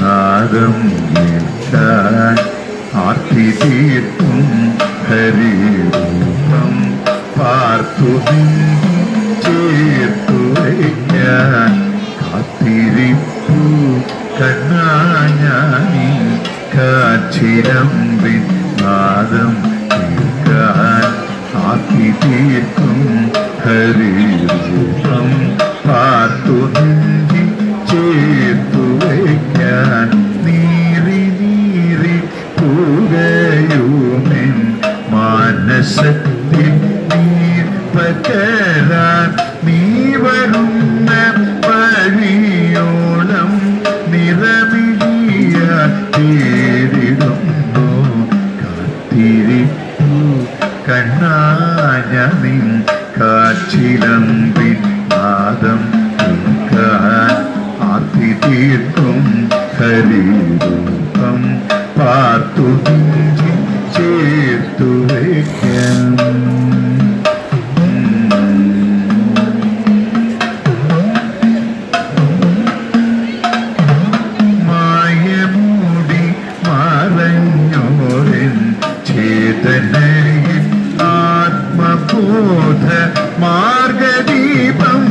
നാദം നിൽക്കാൻ ആർത്തി തീർത്തും ഹരിരൂപം പാർത്തു ചേർത്തു വയ്ക്കാൻ കാത്തിരിപ്പു കണ്ണാഞ്ഞാനി കാച്ചിലമ്പിൻ ആദം ആക്കി തീർക്കും ഹരിരൂപം നീറി നീറി പുകയുമെൻ. മാനസത്തിൽ നീ പകരാൻ നീ വരുന്ന വഴിയോളം നിറമിടിയ തേടിടുന്നു കാത്തിരിപ്പു കണ്ണാഞ്ഞമിൻ കാച്ചിലമ്പിൻ പാദം ആർത്തി തീർക്കും. ഹരിരൂപം പാർത്തു ചേർത്തു വയ്ക്കാം മായമൂടി മറഞ്ഞോരൻ ചേതനയിൽ ആത്മബോധ മാർഗദീപം